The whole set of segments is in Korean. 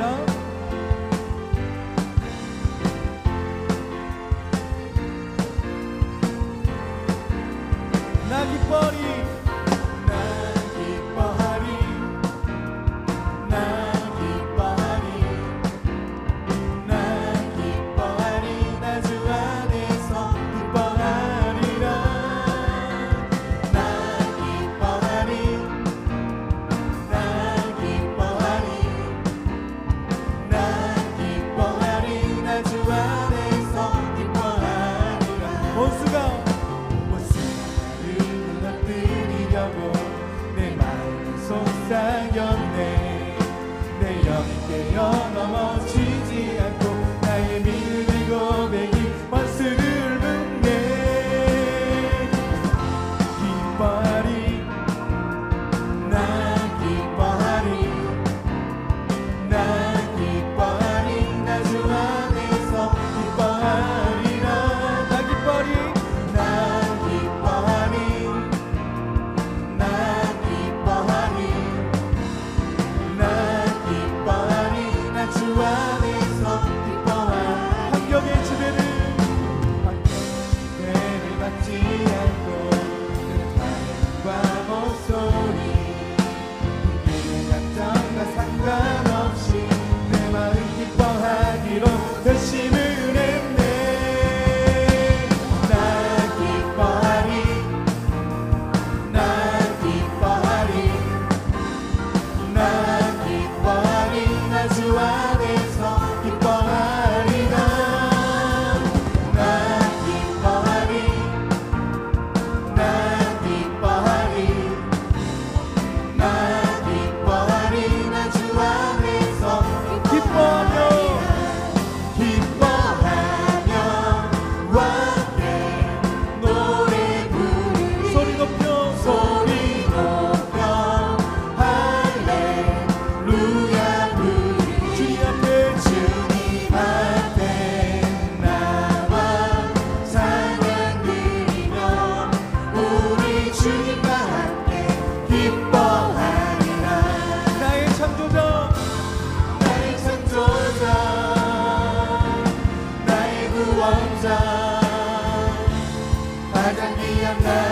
기 가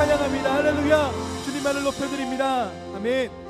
찬양합니다. 할렐루야. 주님만을 높여드립니다. 아멘.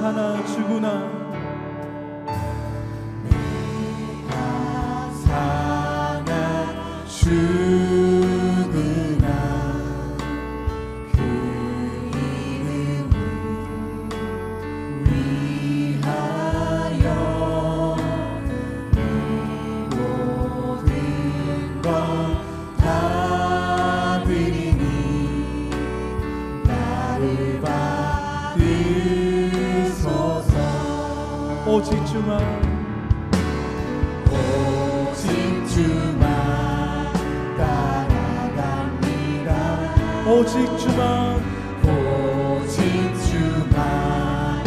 사나 주구나 오직 주만.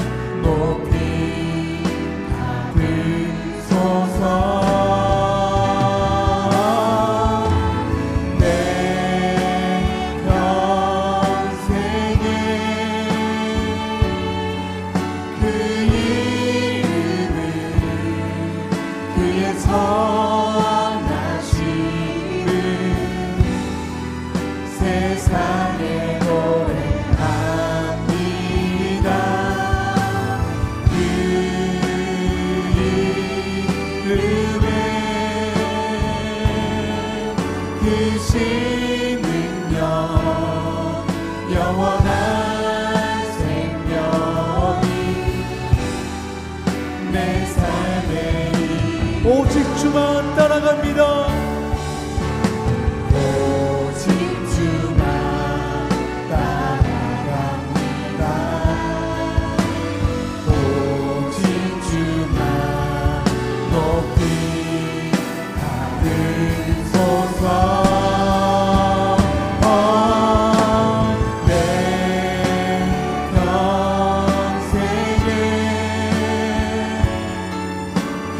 이기신 영원한 생명이 내 삶에 오직 주만 따라갑니다.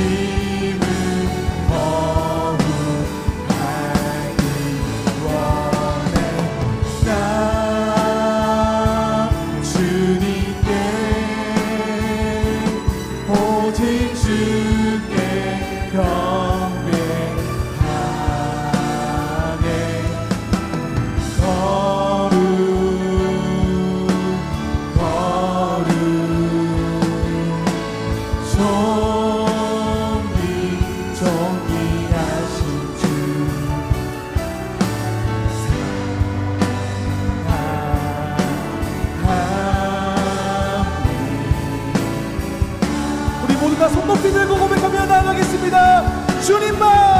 you. 하겠습니다. 주님만.